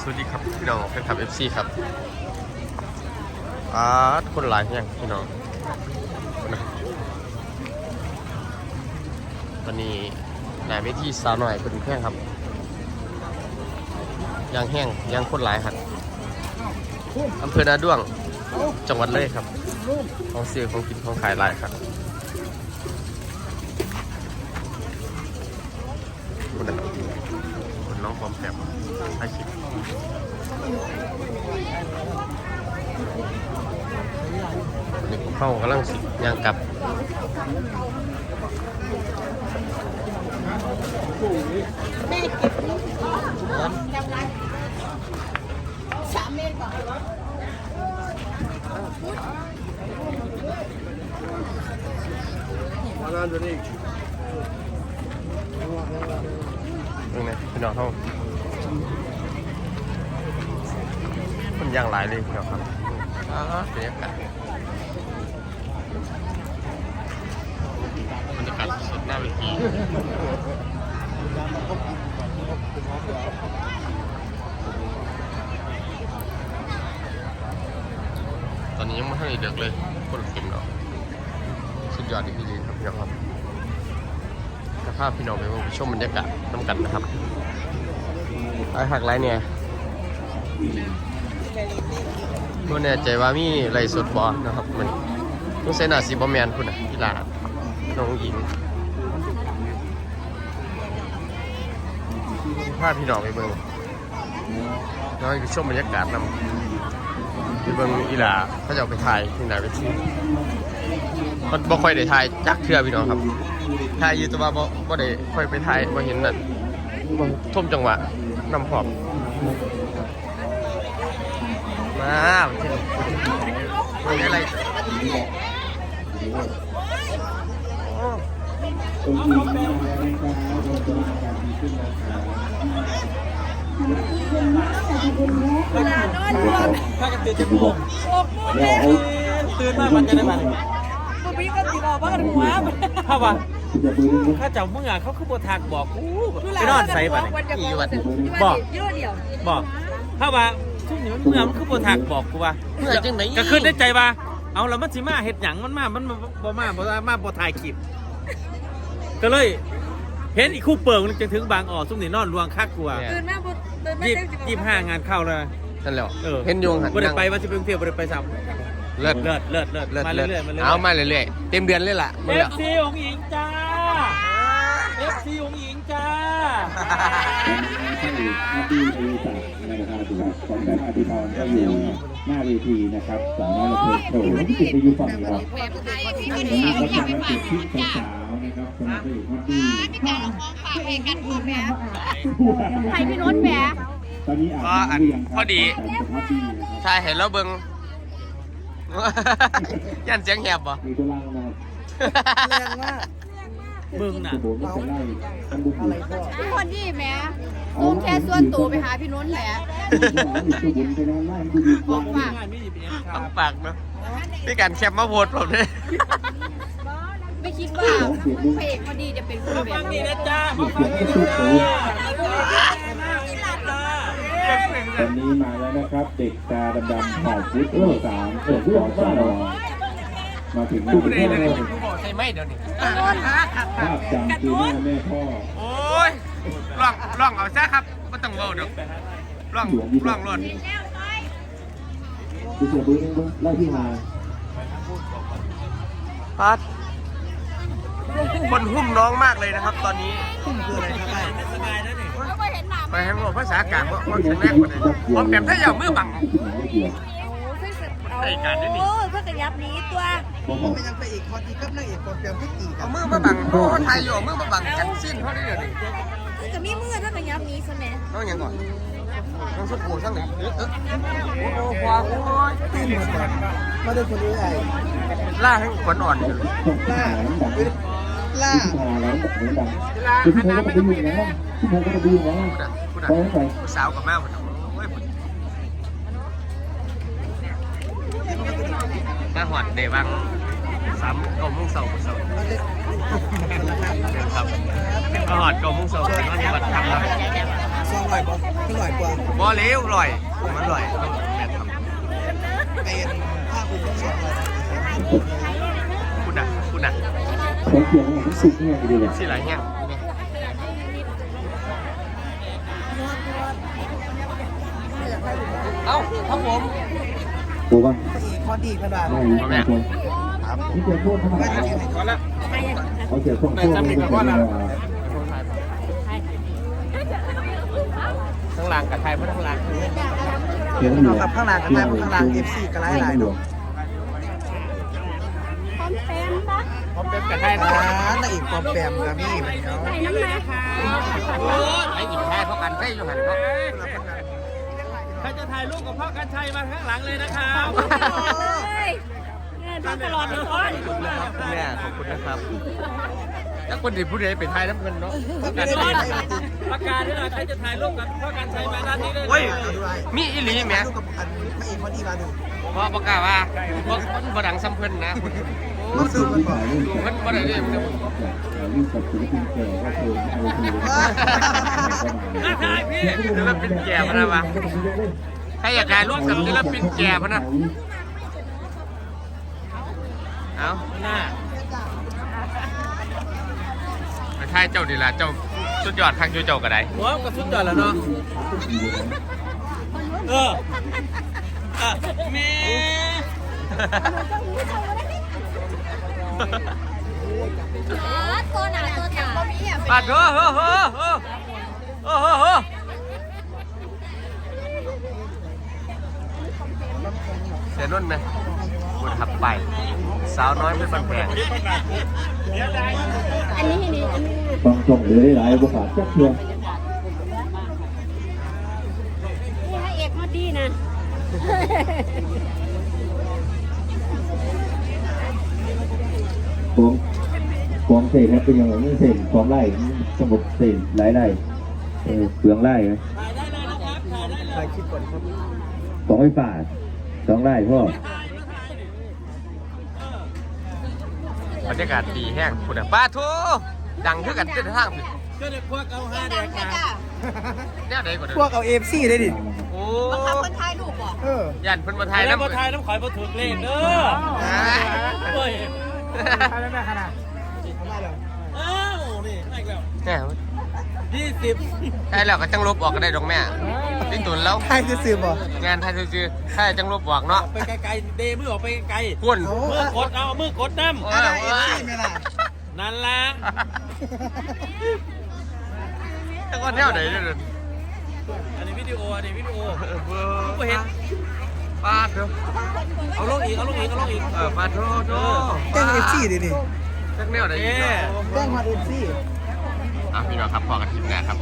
สวัสดีครับพี่น้องแฟนคลับ FC ครับอาดคนหลายแห่งพี่น้องนะวันนี้นายเวทีสาวหน่อยเป็นแพงครับยางแห้งยางคนหลายครับอำเภอนาด้วงจังหวัดเลยครับของซื้อของกินของขายหลายครับคนนั้น คนน้องความแผบถ่ายคลิปนี่ผมเข้ากำลังสิย่างกลับตรงนี้พี่น้องเขา คนย่างหลายเลยพี่น้องครับอ่าบรรยากาศบรรยากาศสดหน้าเวทีตอนนี้ยังไม่ทันได้เดือกเลยคนเต็มแล้วสุดยอดดีๆครับพี่น้องครับจะพาพี่น้องไปชมบรรยากาศน้ำกันนะครับ ไอ้หักไรเนี่ยเมื่อแน่ใจว่ามีไรสดบอนะครับมันต้องใส่หน้าสีบอแมนคุณนะพี่ลาน้องหญิงพาพพี่น้องไปเบิ่งแล้วไปชมบรรยากาศนำไปเบิ่งอีหลาเขาจะเอาไปถ่ายที่ไหนไปที่มันบ่ค่อยได้ถ่ายจักเทื่อพี่น้องครับถ่ายอยู่แต่ว่าบ่บ่ได้ค่อยไปถ่ายบ่เห็นนั่นบ่ท่มจังหวะ นำพร้อมมาเป็นอะไรโอ้องค์หญิงมาแล้วนะครับองค์ตัวการดีขึ้นนะครับถ้ากันตื่นจะม่วงเดี๋ยวเอาตื่นมามันจะได้มาบุบีก็ตีบอกว่ากันหัวถ้าว่า อย่าปืนถ้าเจ้ามึงอะเขาคือบ่ทักบอกกูไปนอนใส่บัดวันจะบอกเยอะเดียวบอกถ้าว่าทุกนี่มันเมื่อมันคือบ่ทักบอกกูว่าเมื่อจังไหนก็คือได้ใจว่าเอาแล้วมันสิมาเฮ็ดหยังมันมา มันบ่มาบ่มาบ่ถ่ายคลิปก็เลยเห็นอีกคู่เปิงมันจะถึงบางอ่อซุ่มนี่นอนลวงคักกูอะตื่นมาบุตื่นมายี่ยี่ห้างานเข้าเลยนั่นแหละเออเห็นโยงหันบ่ได้ไปว่าสิไปกรุงเทพบ่ได้ไปซ้ำ เลิศเลิศเลิศเลิศเลิศมาเลิเรื่ศอยๆมาเรื่อยๆเอามาเรื่อยๆเต็มเดือนเลยล่ะเอนี่แหละฟซีองหญิงจ้าเอฟซีองหญิงจ้าท่านอาบีบริษัทนะครับของท่านอภิธรก็อยู่หน้าเวทีนะครับสามารถเพลิดโผล่ที่ติดไปอยู่ฝั่งนี้ครับวันนี้ก็ทำมาติดที่สาวๆนะครับสำหรับผู้หญิงฮอตดี้ใครพี่นุชแหมตอนนี้อาบน้ำหรือยังครับแต่เป็นฮอตดี้นะครับชายเห็นแล้วเบิ่ง ยันเสียงแหบบ่มีตัวล่างนะครับแรงมากมึงน่ะจะโบนไม่เป็นไรท่านบุกอยู่พี่คนที่แหมมุมแค่ส่วนตัวไปหาพี่นุชแหมบอกว่างานไม่ดีเป็นยังคต้รัอบงปากเนาะพี่การแคปมาโพสต์ผมเนี่ยไม่คิดว่าพระเอกพอดีจะเป็นคนแบฟับงนี่นี้นะจ้าฟังนี่นะจ้า วันนี้มาแล้วนะครับ เด็กตาดำๆผ่าชุดที่สามเปิดปอชนมาถึงหน้าแม่ใช่ไหมเดี๋ยวนี้ภาพจำคือหน้าแม่พ่อ โอ้ยล่องล่องเอาซะครับไม่ต้องเว้าเดี๋ยวล่องล่องรถดูเสือบื้อนึงไล่ที่มาพัดคนหุ้มน้องมากเลยนะครับ ตอนนี้สบายนะนี่ไม่เห็นหนา ไปให้บอกภาษากลางว่าว่าแข็งแรงกว่านี้ผมแบบถ้าอย่ามือบัง โอ้เพื่อกระยับนี้ตัวยังไปอีกคนอีกก็นางเอกคนเดียวที่กี่กัเอานมือมาบังโอ้ไทยอยู่เอามือมาบังกันสิ้นเท่านี้เดี๋ยวนี้จะมีมือถ้ากระยับนี้ใช่ไหมน้องยังก่อนน้องสุดโผล่ทั้งหนึ่งเออเออโอ้โหควาโอ้ยตื่นหมดเลยมาด้วยคนนี้ไอ้ล่าให้ขวัญอ่อนอยู่ล่า ล่าที่มาแล้วแบบนี้ดังคือพี่พงก็ไปดูอย่างนั้นพี่พงก็ไปดูอย่างนั้นคุณไปอะไปผู้สาวกับแม่ผมโอ้ยมาหอดเดวังสามเก้าโมงเสาร์เสาร์ครับมาหอดเก้าโมงเสาร์เป็นวันที่วัดทำครับสองร้อยบ่ขึ้นร้อยกว่าบ่เลี้ยวลอยมันลอยแม่นครับเป็นภาพคุณต้องสองร้อยคุณน่ะคุณน่ะ เขาเขียนว่าสุกเนี่ยดีเลยสิหลายแห้งเอ้าครับผมตัวว่าไปอีกคอนดีขนาดไม่รู้ไม่รู้นี่เจอพวกธรรมดาพอละเขาเจอพวกพวกนี้ก็เป็นข้างล่างกับไทยเพราะข้างล่างเขียนอยู่กับข้างหลังกันได้ข้างหลัง FC ก็หลายหลายดอก พร้อมเต็มกับไทยอ่านางเอกปอมแปมกับมี่มันเขาโอ้ยไอ้กินไทยเพราะกันไทยอยู่หันเนาะใครจะถ่ายรูปกับพ่อกันชัยมาข้างหลังเลยนะครับทำตลอดเลยคุณแม่ขอบคุณนะครับแล้วคนที่ผู้ใดเป็นไทยน้ำเงินเนาะก็ไม่ได้ไปไหนประกาศด้วยนะใครจะถ่ายรูปกับพ่อกันชัยมาด้านนี้เลยโอ้ยเอาด้วยมีอีหลีแหมดูกับอันพระเอกคอนดีมาดูเพราะประกาศว่าเพราะมันบ่ดังซ้ำเพิ่นนะคุณ มันซื้อมันบอกดูเพิ่นบ่ได้เด้มันรูปกับศิลปินแก่ก็คือเอาคืออะถ่ายพี่ศิลปินแก่พะนะวะใครอยากถ่ายรูปกับศิลปินแก่พะนะเอ้าหน้าไปถ่ายเจ้าดีละเจ้าสุดยอดคักอยู่เจ้าก็ได้หัวกระสุนจอดแล้วเนาะเอออะแม่ ตัวหนาตัวตาปัดโอ้โหโอ้โหโอ้โหโอ้โหเสียนุ่นไหมบุญทับไป สาวน้อยเป็นบันแพงอันนี้นี่อันนี้ต้องส่งเลยหลายบทบาทจักเทื่อนี่ให้เอกมาดีนะ กองกองเศษครับเป็นยังไงเศษกองไร่สมุดเศษหลายไร่เออเปลืองไร่นะถ่ายได้เลยนะครับถ่ายได้เลยถ่ายคลิปก่อนครับกองไฟฟ้าสองไร่พ่อบรรยากาศดีแห้งคุณอะป้าทูดังขึ้นกันเต้นทางผิดก็เด็กพวกเอาห้าเด็กมาเนี่ยใดกว่าเดิพวกมเอาเอฟซีได้ดิโอ้คนไทยลูกบอกเออยันเพิ่นมาไทถ่ายยแล้วน้ำมาถ่ายน้ำข่อยมาถูกเลขเด้อ เฮ้ยถ่ายแล้วแม่ขนาดทำได้แล้วอ้าวนี่ได้อีกแล้วแน่ยี่สิบใช่แล้วก็จังลบออกก็ได้ดอกแม่ติ้งตุนแล้วถ่ายซื้อๆบ่งานไทยซื่อๆถ้าจังลบออกเนาะไปไกลๆเดมือออกไปไกลคุณเอามือกดเอามือกดน้อ่าเอฟซีไม่ล่ะำนั่นละแต่ก็แนวไหนเนี่ยอันนี้วิดีโออันนี้วิดีโอเออเบอกูเห็น ปาดเถอะเอาลงอีกเอาลงอีกเอาลงอีกเออปาดโทษโทษแจ้งเอฟซีดิดิจักแนวไหนเอ๊อีกเนาะ แจ้งมาเอฟซี อะพี่น้องครับพอกันทีมงานครับ